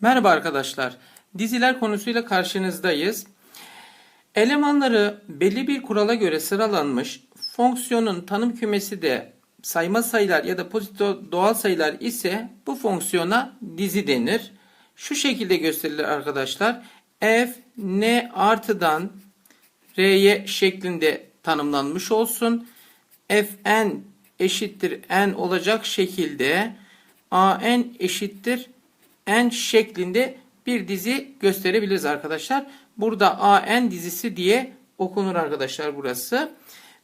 Merhaba arkadaşlar. Diziler konusuyla karşınızdayız. Elemanları belli bir kurala göre sıralanmış, fonksiyonun tanım kümesi de sayma sayılar ya da pozitif doğal sayılar ise bu fonksiyona dizi denir. Şu şekilde gösterilir arkadaşlar. f n artıdan r'ye şeklinde tanımlanmış olsun. fn eşittir n olacak şekilde an eşittir n şeklinde bir dizi gösterebiliriz arkadaşlar. Burada an dizisi diye okunur arkadaşlar burası.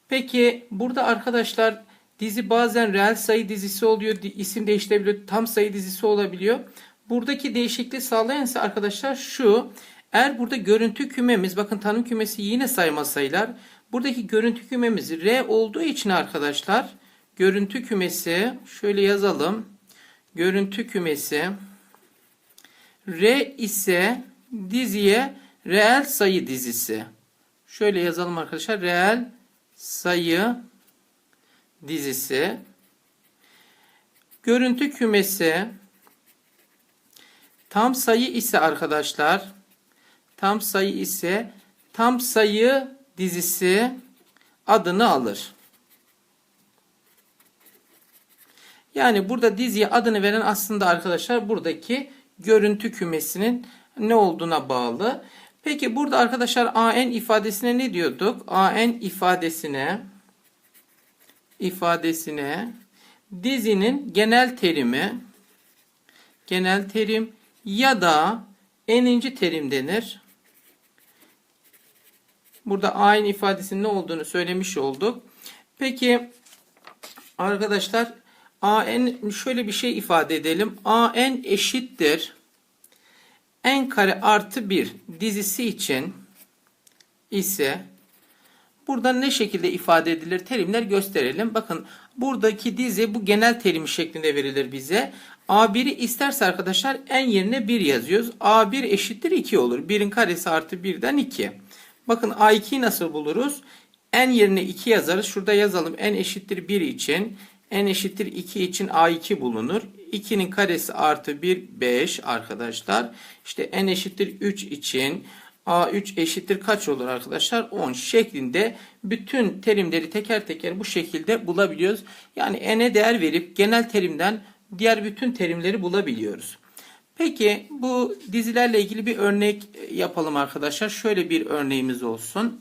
Peki burada arkadaşlar dizi bazen reel sayı dizisi oluyor, isim değiştirebiliyor, tam sayı dizisi olabiliyor. Buradaki değişikliği sağlayan ise arkadaşlar şu. Eğer burada görüntü kümemiz, bakın tanım kümesi yine sayma sayılar. Buradaki görüntü kümemiz R olduğu için arkadaşlar görüntü kümesi şöyle yazalım. Görüntü kümesi R ise diziye reel sayı dizisi. Şöyle yazalım arkadaşlar. Reel sayı dizisi. Görüntü kümesi tam sayı ise arkadaşlar tam sayı ise tam sayı dizisi adını alır. Yani burada diziye adını veren aslında arkadaşlar buradaki görüntü kümesinin ne olduğuna bağlı. Peki burada arkadaşlar an ifadesine ne diyorduk? an ifadesine ifadesine dizinin genel terimi genel terim ya da eninci terim denir. Burada an ifadesinin ne olduğunu söylemiş olduk. Peki arkadaşlar an şöyle bir şey ifade edelim. an eşittir n kare artı 1 dizisi için ise burada ne şekilde ifade edilir terimler gösterelim. Bakın buradaki dizi bu genel terim şeklinde verilir bize. A1'i isterse arkadaşlar n yerine 1 yazıyoruz. A1 eşittir 2 olur. 1'in karesi artı 1'den 2. Bakın A2'yi nasıl buluruz? n yerine 2 yazarız. Şurada yazalım n eşittir 1 için. N eşittir 2 için A2 bulunur. 2'nin karesi artı 1 5 arkadaşlar. İşte n eşittir 3 için A3 eşittir kaç olur arkadaşlar? 10 şeklinde bütün terimleri teker teker bu şekilde bulabiliyoruz. Yani n'e değer verip genel terimden diğer bütün terimleri bulabiliyoruz. Peki bu dizilerle ilgili bir örnek yapalım arkadaşlar. Şöyle bir örneğimiz olsun.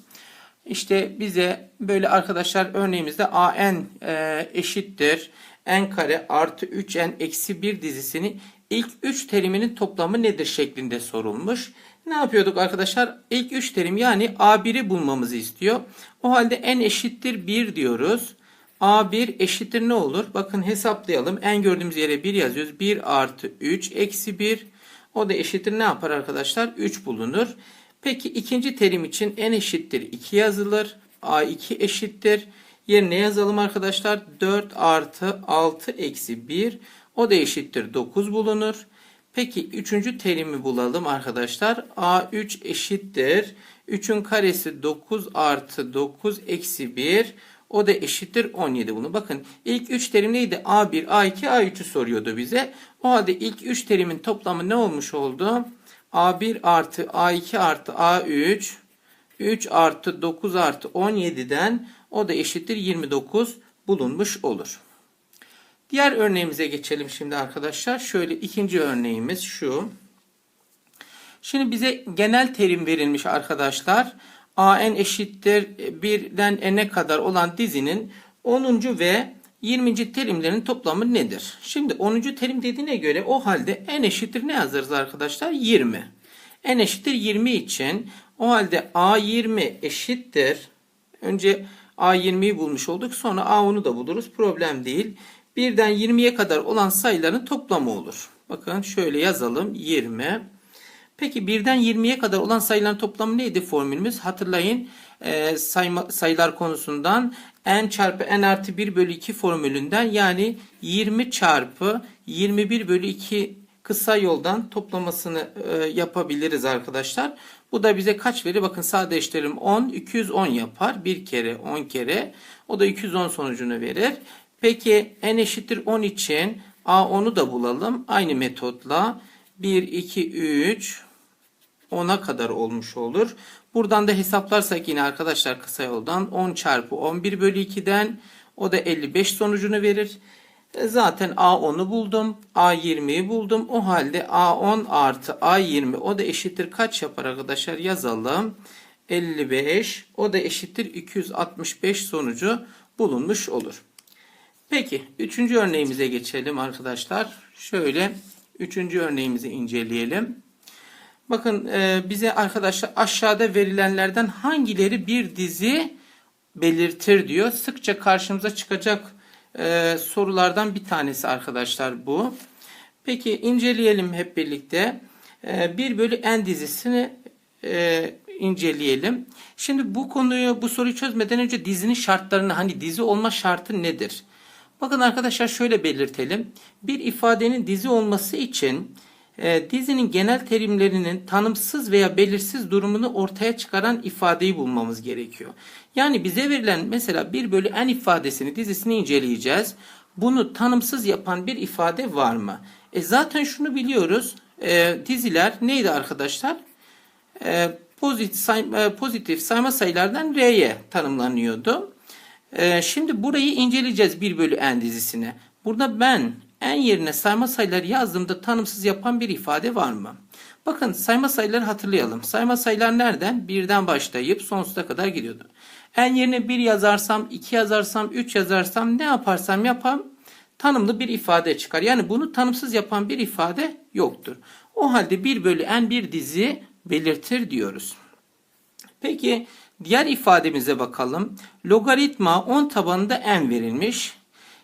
İşte bize böyle arkadaşlar örneğimizde an e, eşittir n kare artı 3n eksi 1 dizisini ilk 3 teriminin toplamı nedir şeklinde sorulmuş. Ne yapıyorduk arkadaşlar? İlk 3 terim yani a1'i bulmamızı istiyor. O halde n eşittir 1 diyoruz. a1 eşittir ne olur? Bakın hesaplayalım. n gördüğümüz yere 1 yazıyoruz. 1 artı 3 eksi 1. O da eşittir ne yapar arkadaşlar? 3 bulunur. Peki ikinci terim için n eşittir 2 yazılır. a2 eşittir. Yerine yazalım arkadaşlar. 4 artı 6 eksi 1. O da eşittir 9 bulunur. Peki üçüncü terimi bulalım arkadaşlar. A3 eşittir. 3'ün karesi 9 artı 9 eksi 1. O da eşittir 17 bunu. Bakın ilk 3 terim neydi? A1, A2, A3'ü soruyordu bize. O halde ilk 3 terimin toplamı ne olmuş oldu? A1 artı A2 artı A3 3 artı 9 artı 17'den o da eşittir 29 bulunmuş olur. Diğer örneğimize geçelim şimdi arkadaşlar. Şöyle ikinci örneğimiz şu. Şimdi bize genel terim verilmiş arkadaşlar. an eşittir 1'den n'e kadar olan dizinin 10. ve 20. terimlerin toplamı nedir? Şimdi 10. terim dediğine göre o halde n eşittir ne yazarız arkadaşlar? 20. n eşittir 20 için o halde a20 eşittir. Önce a20'yi bulmuş olduk. Sonra a10'u da buluruz. Problem değil. 1'den 20'ye kadar olan sayıların toplamı olur. Bakın şöyle yazalım 20. Peki 1'den 20'ye kadar olan sayıların toplamı neydi formülümüz? Hatırlayın e, sayma, sayılar konusundan n çarpı n artı 1 bölü 2 formülünden yani 20 çarpı 21 bölü 2 kısa yoldan toplamasını e, yapabiliriz arkadaşlar. Bu da bize kaç verir? Bakın sadeleştirelim 10, 210 yapar. Bir kere 10 kere. O da 210 sonucunu verir. Peki n eşittir 10 için a10'u da bulalım. Aynı metotla 1, 2, 3, 10'a kadar olmuş olur. Buradan da hesaplarsak yine arkadaşlar kısa yoldan 10 çarpı 11 bölü 2'den o da 55 sonucunu verir. E, Zaten A10'u buldum. A20'yi buldum. O halde A10 artı A20 o da eşittir kaç yapar arkadaşlar yazalım. 55 o da eşittir 265 sonucu bulunmuş olur. Peki üçüncü örneğimize geçelim arkadaşlar. Şöyle üçüncü örneğimizi inceleyelim. Bakın e, bize arkadaşlar aşağıda verilenlerden hangileri bir dizi belirtir diyor. Sıkça karşımıza çıkacak e, sorulardan bir tanesi arkadaşlar bu. Peki inceleyelim hep birlikte. E, 1 bölü n dizisini e, inceleyelim. Şimdi bu konuyu bu soruyu çözmeden önce dizinin şartlarını hani dizi olma şartı nedir? Bakın arkadaşlar şöyle belirtelim. Bir ifadenin dizi olması için e, dizinin genel terimlerinin tanımsız veya belirsiz durumunu ortaya çıkaran ifadeyi bulmamız gerekiyor. Yani bize verilen mesela 1 bölü n ifadesini dizisini inceleyeceğiz. Bunu tanımsız yapan bir ifade var mı? E zaten şunu biliyoruz. E, diziler neydi arkadaşlar? E, pozitif, say, e, pozitif sayma sayılardan R'ye tanımlanıyordu. E, şimdi burayı inceleyeceğiz 1 bölü n dizisine. Burada ben n yerine sayma sayıları yazdığımda tanımsız yapan bir ifade var mı? Bakın sayma sayıları hatırlayalım. Sayma sayılar nereden? Birden başlayıp sonsuza kadar gidiyordu. n yerine 1 yazarsam, 2 yazarsam, 3 yazarsam ne yaparsam yapam tanımlı bir ifade çıkar. Yani bunu tanımsız yapan bir ifade yoktur. O halde 1 bölü n bir dizi belirtir diyoruz. Peki diğer ifademize bakalım. Logaritma 10 tabanında n verilmiş.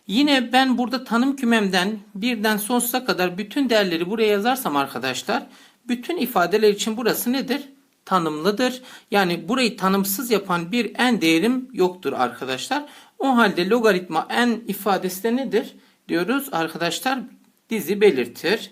Yine ben burada tanım kümemden birden sonsuza kadar bütün değerleri buraya yazarsam arkadaşlar bütün ifadeler için burası nedir? Tanımlıdır. Yani burayı tanımsız yapan bir n değerim yoktur arkadaşlar. O halde logaritma n ifadesi de nedir? Diyoruz arkadaşlar dizi belirtir.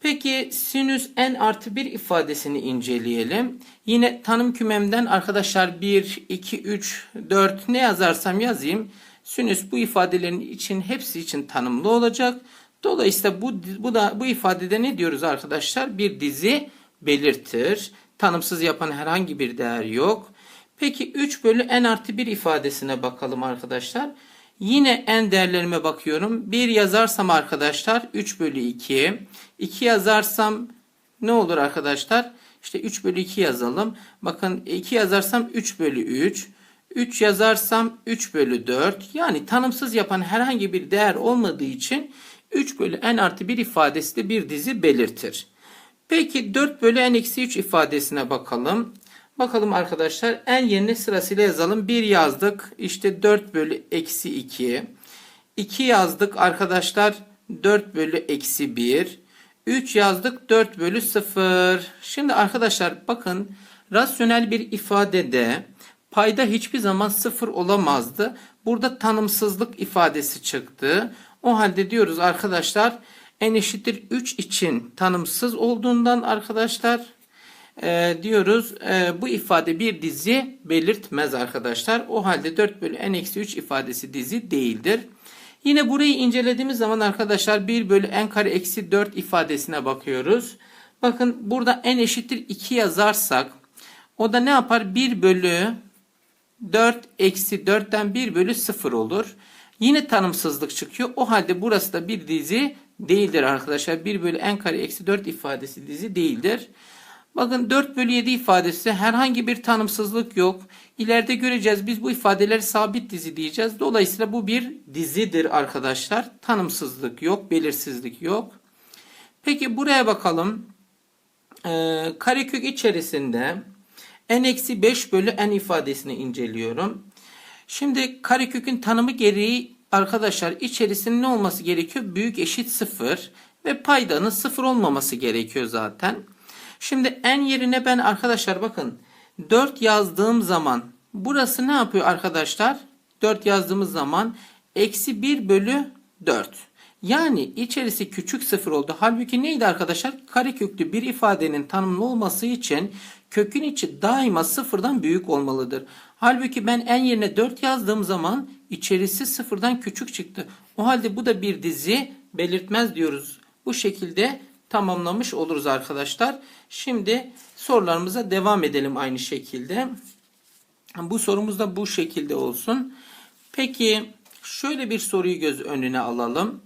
Peki sinüs n artı 1 ifadesini inceleyelim. Yine tanım kümemden arkadaşlar 1, 2, 3, 4 ne yazarsam yazayım. Sinüs bu ifadelerin için hepsi için tanımlı olacak. Dolayısıyla bu, bu da bu ifadede ne diyoruz arkadaşlar? Bir dizi belirtir. Tanımsız yapan herhangi bir değer yok. Peki 3 bölü n artı 1 ifadesine bakalım arkadaşlar. Yine n değerlerime bakıyorum. 1 yazarsam arkadaşlar 3 bölü 2. 2 yazarsam ne olur arkadaşlar? İşte 3 bölü 2 yazalım. Bakın 2 yazarsam 3 bölü 3. 3 yazarsam 3 bölü 4. Yani tanımsız yapan herhangi bir değer olmadığı için 3 bölü n artı 1 ifadesi de bir dizi belirtir. Peki 4 bölü n eksi 3 ifadesine bakalım. Bakalım arkadaşlar n yerine sırasıyla yazalım. 1 yazdık. İşte 4 bölü eksi 2. 2 yazdık arkadaşlar. 4 bölü eksi 1. 3 yazdık 4 bölü 0. Şimdi arkadaşlar bakın rasyonel bir ifadede payda hiçbir zaman 0 olamazdı. Burada tanımsızlık ifadesi çıktı. O halde diyoruz arkadaşlar n eşittir 3 için tanımsız olduğundan arkadaşlar e, diyoruz e, bu ifade bir dizi belirtmez arkadaşlar. O halde 4 bölü n eksi 3 ifadesi dizi değildir. Yine burayı incelediğimiz zaman arkadaşlar 1 bölü n kare eksi 4 ifadesine bakıyoruz. Bakın burada n eşittir 2 yazarsak o da ne yapar? 1 bölü 4 eksi 4'ten 1 bölü 0 olur. Yine tanımsızlık çıkıyor. O halde burası da bir dizi değildir arkadaşlar. 1 bölü n kare eksi 4 ifadesi dizi değildir. Bakın 4 bölü 7 ifadesi herhangi bir tanımsızlık yok. İleride göreceğiz biz bu ifadeleri sabit dizi diyeceğiz. Dolayısıyla bu bir dizidir arkadaşlar. Tanımsızlık yok, belirsizlik yok. Peki buraya bakalım. Ee, karekök içerisinde n eksi 5 bölü n ifadesini inceliyorum. Şimdi karekökün tanımı gereği arkadaşlar içerisinde ne olması gerekiyor? Büyük eşit 0 ve paydanın 0 olmaması gerekiyor zaten. Şimdi n yerine ben arkadaşlar bakın 4 yazdığım zaman burası ne yapıyor arkadaşlar? 4 yazdığımız zaman eksi 1 bölü 4. Yani içerisi küçük sıfır oldu. Halbuki neydi arkadaşlar? Kareköklü bir ifadenin tanımlı olması için kökün içi daima sıfırdan büyük olmalıdır. Halbuki ben n yerine 4 yazdığım zaman içerisi sıfırdan küçük çıktı. O halde bu da bir dizi belirtmez diyoruz. Bu şekilde tamamlamış oluruz arkadaşlar. Şimdi sorularımıza devam edelim aynı şekilde. Bu sorumuz da bu şekilde olsun. Peki şöyle bir soruyu göz önüne alalım.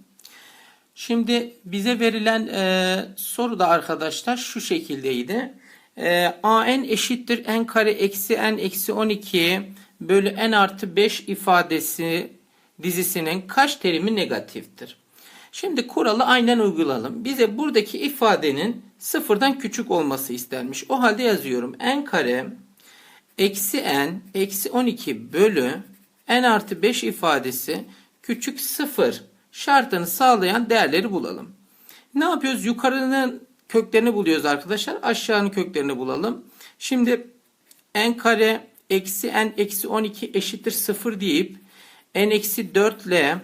Şimdi bize verilen e, soru da arkadaşlar şu şekildeydi. E, an eşittir n kare eksi n eksi 12 bölü n artı 5 ifadesi dizisinin kaç terimi negatiftir? Şimdi kuralı aynen uygulayalım. Bize buradaki ifadenin sıfırdan küçük olması istenmiş. O halde yazıyorum. n kare eksi n eksi 12 bölü n artı 5 ifadesi küçük sıfır şartını sağlayan değerleri bulalım. Ne yapıyoruz? Yukarının köklerini buluyoruz arkadaşlar. Aşağının köklerini bulalım. Şimdi n kare eksi n eksi 12 eşittir 0 deyip n eksi 4 ile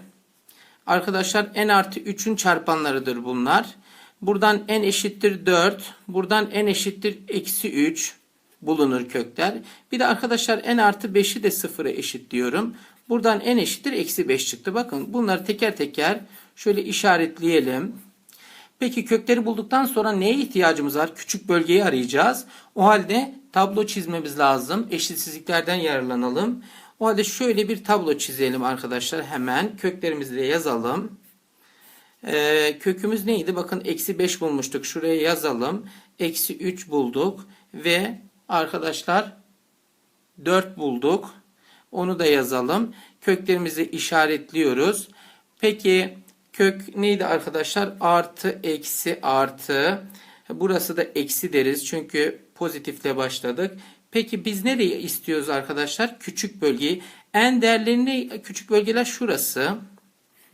arkadaşlar n artı 3'ün çarpanlarıdır bunlar. Buradan n eşittir 4. Buradan n eşittir eksi 3 bulunur kökler. Bir de arkadaşlar n artı 5'i de 0'a eşit diyorum. Buradan n eşittir eksi 5 çıktı. Bakın bunları teker teker şöyle işaretleyelim. Peki kökleri bulduktan sonra neye ihtiyacımız var? Küçük bölgeyi arayacağız. O halde tablo çizmemiz lazım. Eşitsizliklerden yararlanalım. O halde şöyle bir tablo çizelim arkadaşlar. Hemen köklerimizi de yazalım. Ee, kökümüz neydi? Bakın eksi 5 bulmuştuk. Şuraya yazalım. Eksi 3 bulduk. Ve arkadaşlar 4 bulduk. Onu da yazalım. Köklerimizi işaretliyoruz. Peki kök neydi arkadaşlar? Artı, eksi, artı. Burası da eksi deriz. Çünkü pozitifle başladık. Peki biz nereye istiyoruz arkadaşlar? Küçük bölgeyi. En değerlerini küçük bölgeler şurası.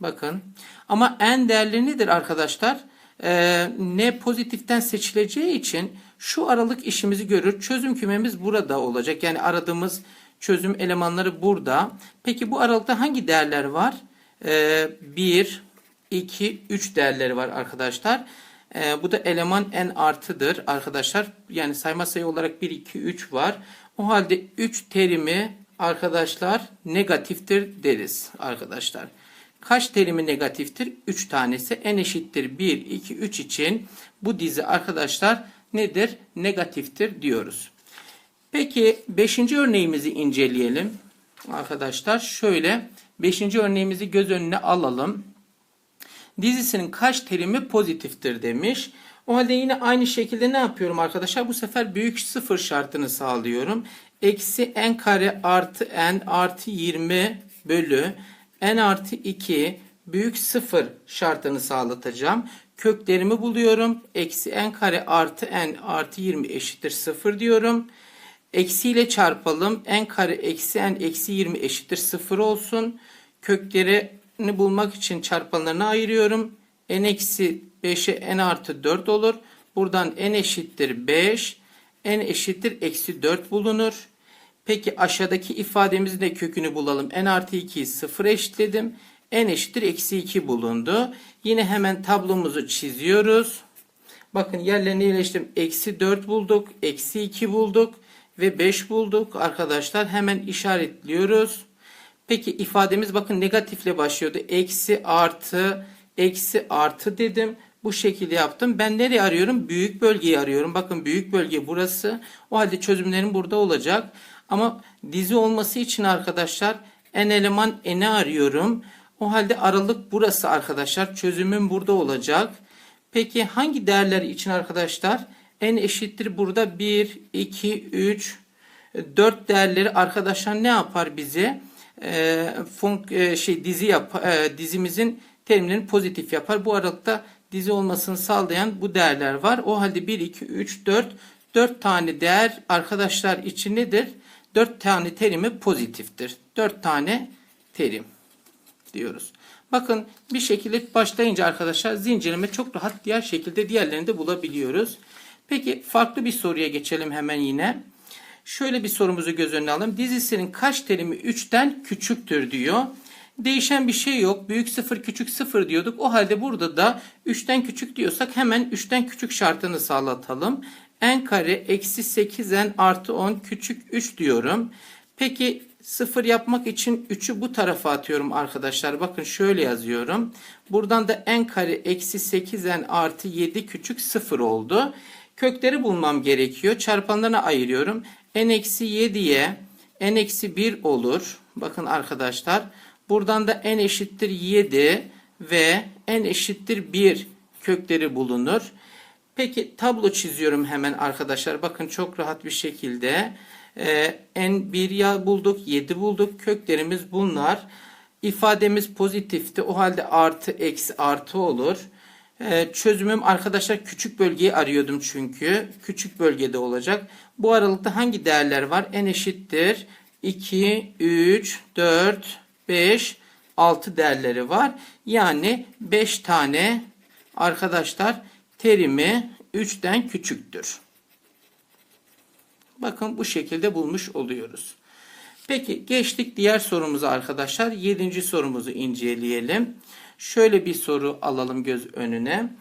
Bakın. Ama en değerli nedir arkadaşlar? Ee, ne pozitiften seçileceği için şu aralık işimizi görür. Çözüm kümemiz burada olacak. Yani aradığımız çözüm elemanları burada. Peki bu aralıkta hangi değerler var? Ee, 1, 2, 3 değerleri var arkadaşlar. Ee, bu da eleman n artıdır arkadaşlar. Yani sayma sayı olarak 1, 2, 3 var. O halde 3 terimi arkadaşlar negatiftir deriz arkadaşlar. Kaç terimi negatiftir? 3 tanesi n eşittir 1, 2, 3 için bu dizi arkadaşlar nedir? Negatiftir diyoruz. Peki 5. örneğimizi inceleyelim. Arkadaşlar şöyle 5. örneğimizi göz önüne alalım. Dizisinin kaç terimi pozitiftir demiş. O halde yine aynı şekilde ne yapıyorum arkadaşlar? Bu sefer büyük sıfır şartını sağlıyorum. Eksi n kare artı n artı 20 bölü n artı 2 büyük sıfır şartını sağlatacağım. Köklerimi buluyorum. Eksi n kare artı n artı 20 eşittir 0 diyorum. Eksiyle çarpalım. n kare eksi n eksi 20 eşittir 0 olsun. Köklerini bulmak için çarpanlarını ayırıyorum. n eksi 5'e n artı 4 olur. Buradan n eşittir 5. n eşittir eksi 4 bulunur. Peki aşağıdaki ifademizin de kökünü bulalım. n artı 2'yi 0 eşitledim. n eşittir eksi 2 bulundu. Yine hemen tablomuzu çiziyoruz. Bakın yerlerini yerleştirdim. Eksi 4 bulduk. Eksi 2 bulduk. Ve 5 bulduk arkadaşlar. Hemen işaretliyoruz. Peki ifademiz bakın negatifle başlıyordu. Eksi artı eksi artı dedim. Bu şekilde yaptım. Ben nereye arıyorum? Büyük bölgeyi arıyorum. Bakın büyük bölge burası. O halde çözümlerim burada olacak. Ama dizi olması için arkadaşlar n eleman n'i arıyorum. O halde aralık burası arkadaşlar. Çözümüm burada olacak. Peki hangi değerler için arkadaşlar? n eşittir burada 1, 2, 3, 4 değerleri arkadaşlar ne yapar bize? E, funk, e, şey dizi yap, e, dizimizin terimlerini pozitif yapar. Bu aralıkta dizi olmasını sağlayan bu değerler var. O halde 1, 2, 3, 4, 4 tane değer arkadaşlar için nedir? 4 tane terimi pozitiftir. 4 tane terim diyoruz. Bakın bir şekilde başlayınca arkadaşlar zincirleme çok rahat diğer şekilde diğerlerini de bulabiliyoruz. Peki farklı bir soruya geçelim hemen yine. Şöyle bir sorumuzu göz önüne alalım. Dizisinin kaç terimi 3'ten küçüktür diyor. Değişen bir şey yok. Büyük sıfır küçük sıfır diyorduk. O halde burada da 3'ten küçük diyorsak hemen 3'ten küçük şartını sağlatalım. n kare eksi 8n artı 10 küçük 3 diyorum. Peki sıfır yapmak için 3'ü bu tarafa atıyorum arkadaşlar. Bakın şöyle yazıyorum. Buradan da n kare eksi 8n artı 7 küçük 0 oldu. Kökleri bulmam gerekiyor. Çarpanlarına ayırıyorum. N eksi 7'ye n eksi 1 olur. Bakın arkadaşlar. Buradan da n eşittir 7 ve n eşittir 1 kökleri bulunur. Peki tablo çiziyorum hemen arkadaşlar. Bakın çok rahat bir şekilde. Ee, n1 ya bulduk, 7 bulduk. Köklerimiz bunlar. İfademiz pozitifti. O halde artı eksi artı olur. Ee, çözümüm arkadaşlar küçük bölgeyi arıyordum çünkü. Küçük bölgede olacak. Bu aralıkta hangi değerler var? n eşittir 2, 3, 4, 5, 6 değerleri var. Yani 5 tane arkadaşlar terimi 3'ten küçüktür. Bakın bu şekilde bulmuş oluyoruz. Peki geçtik diğer sorumuza arkadaşlar. Yedinci sorumuzu inceleyelim. Şöyle bir soru alalım göz önüne.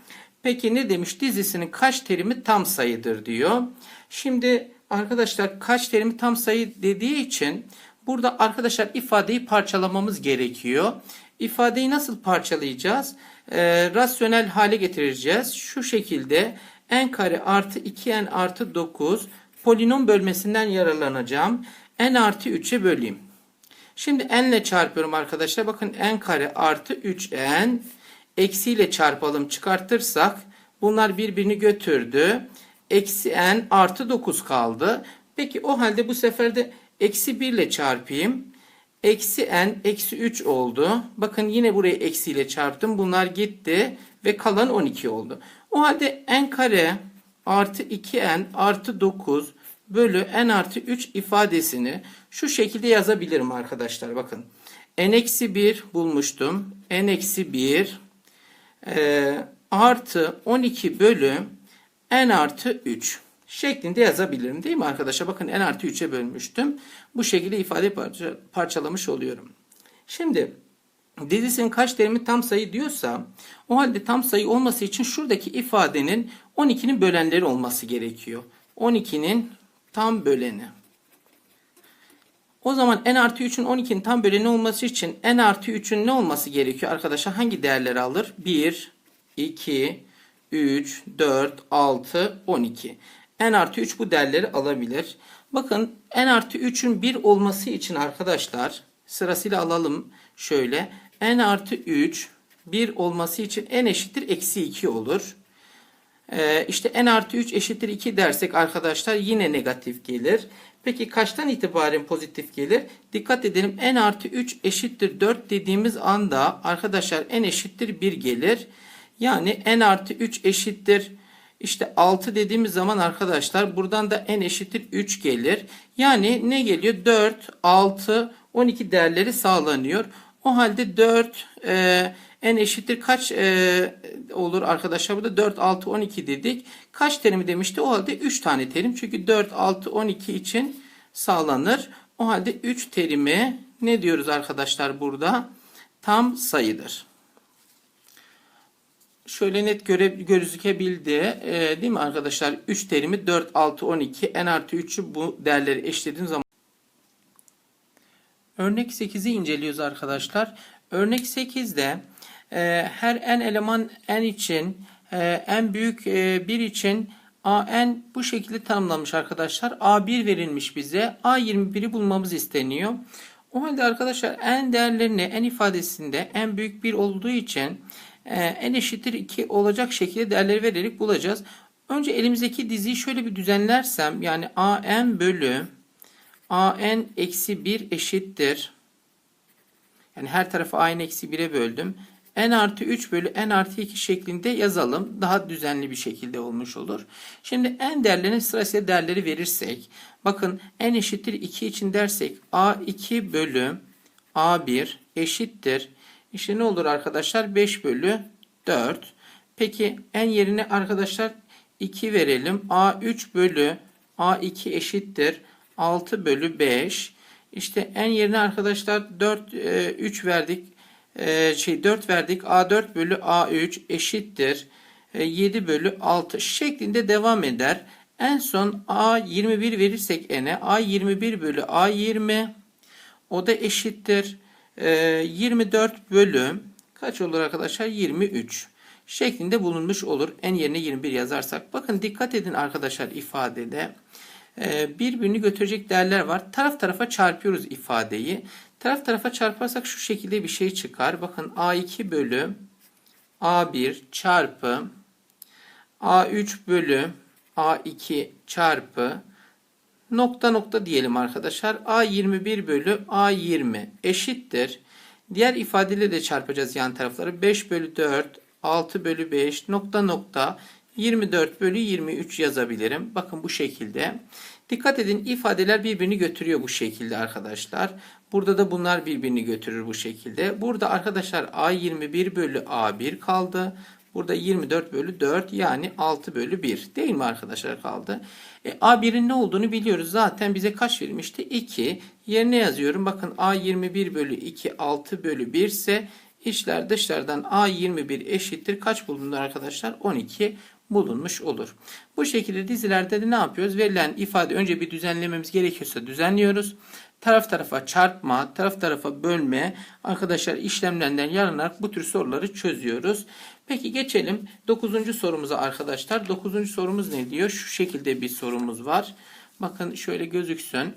Peki ne demiş? Dizisinin kaç terimi tam sayıdır diyor. Şimdi arkadaşlar kaç terimi tam sayı dediği için burada arkadaşlar ifadeyi parçalamamız gerekiyor. İfadeyi nasıl parçalayacağız? Ee, rasyonel hale getireceğiz. Şu şekilde n kare artı 2n artı 9 polinom bölmesinden yararlanacağım. n artı 3'e böleyim. Şimdi n ile çarpıyorum arkadaşlar. Bakın n kare artı 3n eksiyle çarpalım çıkartırsak bunlar birbirini götürdü. Eksi n artı 9 kaldı. Peki o halde bu sefer de eksi 1 ile çarpayım. Eksi n eksi 3 oldu. Bakın yine burayı eksiyle çarptım. Bunlar gitti ve kalan 12 oldu. O halde n kare artı 2n artı 9 bölü n artı 3 ifadesini şu şekilde yazabilirim arkadaşlar. Bakın n eksi 1 bulmuştum. n eksi 1 e, artı 12 bölü n artı 3 şeklinde yazabilirim değil mi arkadaşlar? Bakın n artı 3'e bölmüştüm. Bu şekilde ifade parça, parçalamış oluyorum. Şimdi dizisinin kaç terimi tam sayı diyorsa o halde tam sayı olması için şuradaki ifadenin 12'nin bölenleri olması gerekiyor. 12'nin tam böleni. O zaman n artı 3'ün 12'nin tam böleni olması için n artı 3'ün ne olması gerekiyor arkadaşlar? Hangi değerleri alır? 1, 2, 3, 4, 6, 12. n artı 3 bu değerleri alabilir. Bakın n artı 3'ün 1 olması için arkadaşlar sırasıyla alalım şöyle. n artı 3 1 olması için n eşittir eksi 2 olur. Ee, işte n artı 3 eşittir 2 dersek arkadaşlar yine negatif gelir. Peki kaçtan itibaren pozitif gelir? Dikkat edelim n artı 3 eşittir 4 dediğimiz anda arkadaşlar n eşittir 1 gelir. Yani n artı 3 eşittir işte 6 dediğimiz zaman arkadaşlar buradan da n eşittir 3 gelir. Yani ne geliyor? 4, 6, 12 değerleri sağlanıyor. O halde 4 e, n eşittir kaç e, olur arkadaşlar? Burada 4, 6, 12 dedik. Kaç terimi demişti? O halde 3 tane terim. Çünkü 4, 6, 12 için sağlanır. O halde 3 terimi ne diyoruz arkadaşlar burada? Tam sayıdır. Şöyle net göre, gözükebildi. E, değil mi arkadaşlar? 3 terimi 4, 6, 12. n artı 3'ü bu değerleri eşitlediğim zaman Örnek 8'i inceliyoruz arkadaşlar. Örnek 8'de e, her n eleman n için e, en büyük e, 1 için a n bu şekilde tanımlanmış arkadaşlar. A1 verilmiş bize. A21'i bulmamız isteniyor. O halde arkadaşlar n değerlerini n ifadesinde en büyük 1 olduğu için e, n eşittir 2 olacak şekilde değerleri vererek bulacağız. Önce elimizdeki diziyi şöyle bir düzenlersem yani a n bölü an eksi 1 eşittir. Yani her tarafı an eksi 1'e böldüm. N artı 3 bölü n artı 2 şeklinde yazalım. Daha düzenli bir şekilde olmuş olur. Şimdi n değerlerinin sırasıyla değerleri verirsek. Bakın n eşittir 2 için dersek a2 bölü a1 eşittir. İşte ne olur arkadaşlar? 5 bölü 4. Peki n yerine arkadaşlar 2 verelim. a3 bölü a2 eşittir. 6 bölü 5. İşte en yerine arkadaşlar 4 e, 3 verdik. E, şey 4 verdik. A4 bölü A3 eşittir. E, 7 bölü 6 şeklinde devam eder. En son A21 verirsek n'e A21 bölü A20 O da eşittir. Ee, 24 bölü kaç olur arkadaşlar? 23 şeklinde bulunmuş olur. En yerine 21 yazarsak. Bakın dikkat edin arkadaşlar ifadede. Ee, birbirini götürecek değerler var. Taraf tarafa çarpıyoruz ifadeyi. Taraf tarafa çarparsak şu şekilde bir şey çıkar. Bakın A2 bölü A1 çarpı A3 bölü A2 çarpı nokta nokta diyelim arkadaşlar. A21 bölü A20 eşittir. Diğer ifadeyle de çarpacağız yan tarafları. 5 bölü 4, 6 bölü 5 nokta nokta 24 bölü 23 yazabilirim. Bakın bu şekilde. Dikkat edin ifadeler birbirini götürüyor bu şekilde arkadaşlar. Burada da bunlar birbirini götürür bu şekilde. Burada arkadaşlar A21 bölü A1 kaldı. Burada 24 bölü 4 yani 6 bölü 1 değil mi arkadaşlar kaldı. E, A1'in ne olduğunu biliyoruz. Zaten bize kaç verilmişti? 2. Yerine yazıyorum. Bakın A21 bölü 2 6 bölü 1 ise içler dışlardan A21 eşittir. Kaç bulundu arkadaşlar? 12 bulunmuş olur. Bu şekilde dizilerde de ne yapıyoruz? Verilen ifade önce bir düzenlememiz gerekiyorsa düzenliyoruz. Taraf tarafa çarpma, taraf tarafa bölme arkadaşlar işlemlerinden yararlanarak bu tür soruları çözüyoruz. Peki geçelim 9. sorumuza arkadaşlar. 9. sorumuz ne diyor? Şu şekilde bir sorumuz var. Bakın şöyle gözüksün.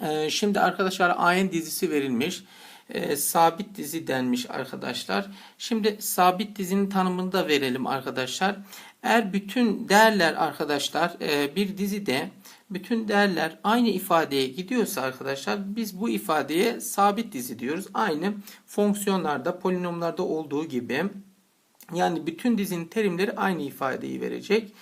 Ee, şimdi arkadaşlar AN dizisi verilmiş. Ee, sabit dizi denmiş arkadaşlar. Şimdi sabit dizinin tanımını da verelim arkadaşlar. Eğer bütün değerler arkadaşlar e, bir dizide bütün değerler aynı ifadeye gidiyorsa arkadaşlar biz bu ifadeye sabit dizi diyoruz. Aynı fonksiyonlarda, polinomlarda olduğu gibi. Yani bütün dizinin terimleri aynı ifadeyi verecek.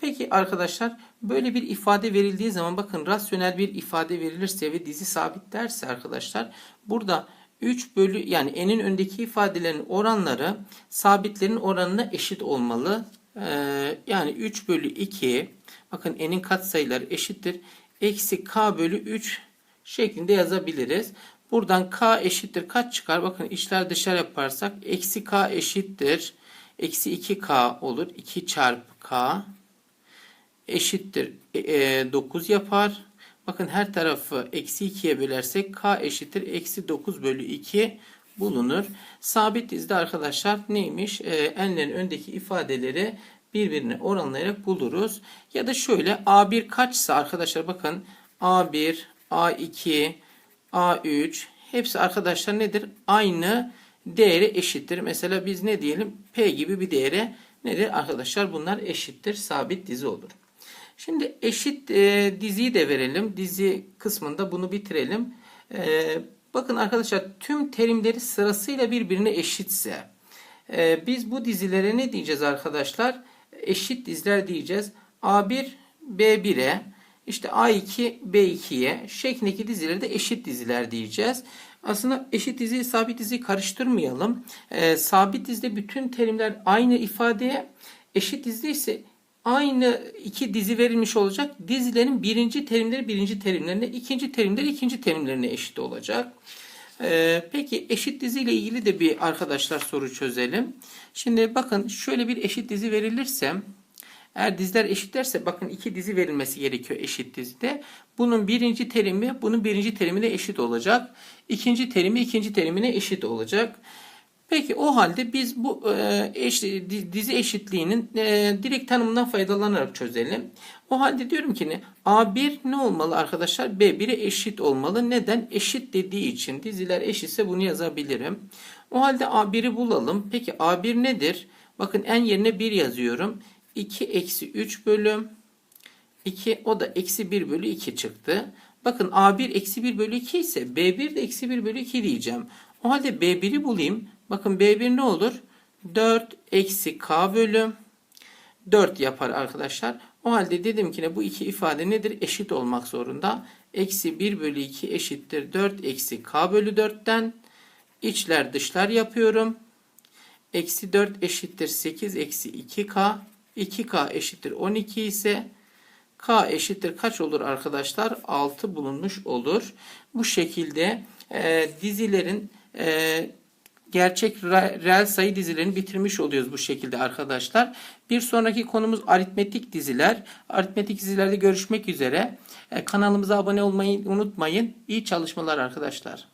Peki arkadaşlar böyle bir ifade verildiği zaman bakın rasyonel bir ifade verilirse ve dizi sabit derse arkadaşlar burada 3 bölü yani n'in öndeki ifadelerin oranları sabitlerin oranına eşit olmalı. Ee, yani 3 bölü 2 bakın n'in katsayıları eşittir. Eksi k bölü 3 şeklinde yazabiliriz. Buradan k eşittir kaç çıkar? Bakın içler dışarı yaparsak eksi k eşittir. Eksi 2k olur. 2 çarpı k eşittir e, 9 yapar. Bakın her tarafı eksi 2'ye bölersek k eşittir eksi 9 bölü 2 bulunur. Sabit dizide arkadaşlar neymiş? E, n'lerin öndeki ifadeleri birbirine oranlayarak buluruz. Ya da şöyle A1 kaçsa arkadaşlar bakın A1, A2, A3 hepsi arkadaşlar nedir? Aynı değeri eşittir. Mesela biz ne diyelim? P gibi bir değere nedir? Arkadaşlar bunlar eşittir. Sabit dizi olur. Şimdi eşit e, diziyi de verelim. Dizi kısmında bunu bitirelim. E, bakın arkadaşlar tüm terimleri sırasıyla birbirine eşitse e, biz bu dizilere ne diyeceğiz arkadaşlar? Eşit diziler diyeceğiz. A1 B1'e işte A2 B2'ye şeklindeki dizileri de eşit diziler diyeceğiz. Aslında eşit dizi sabit dizi karıştırmayalım. E, sabit dizide bütün terimler aynı ifadeye eşit dizide ise aynı iki dizi verilmiş olacak. Dizilerin birinci terimleri birinci terimlerine, ikinci terimleri ikinci terimlerine eşit olacak. Ee, peki eşit dizi ile ilgili de bir arkadaşlar soru çözelim. Şimdi bakın şöyle bir eşit dizi verilirse eğer diziler eşitlerse bakın iki dizi verilmesi gerekiyor eşit dizide. Bunun birinci terimi bunun birinci terimine eşit olacak. İkinci terimi ikinci terimine eşit olacak. Peki o halde biz bu e, eş, dizi eşitliğinin e, direkt tanımından faydalanarak çözelim. O halde diyorum ki ne? A1 ne olmalı arkadaşlar? B1'e eşit olmalı. Neden? Eşit dediği için diziler eşitse bunu yazabilirim. O halde A1'i bulalım. Peki A1 nedir? Bakın en yerine 1 yazıyorum. 2 eksi 3 bölüm 2 o da eksi 1 bölü 2 çıktı. Bakın A1 eksi 1 bölü 2 ise B1 de eksi 1 bölü 2 diyeceğim. O halde B1'i bulayım. Bakın B1 ne olur? 4 eksi K bölü 4 yapar arkadaşlar. O halde dedim ki ne bu iki ifade nedir? Eşit olmak zorunda. Eksi 1 bölü 2 eşittir 4 eksi K bölü 4'ten. içler dışlar yapıyorum. Eksi 4 eşittir 8 eksi 2K. 2K eşittir 12 ise K eşittir kaç olur arkadaşlar? 6 bulunmuş olur. Bu şekilde e, dizilerin e, gerçek re- reel sayı dizilerini bitirmiş oluyoruz bu şekilde arkadaşlar. Bir sonraki konumuz aritmetik diziler. Aritmetik dizilerde görüşmek üzere. E, Kanalımıza abone olmayı unutmayın. İyi çalışmalar arkadaşlar.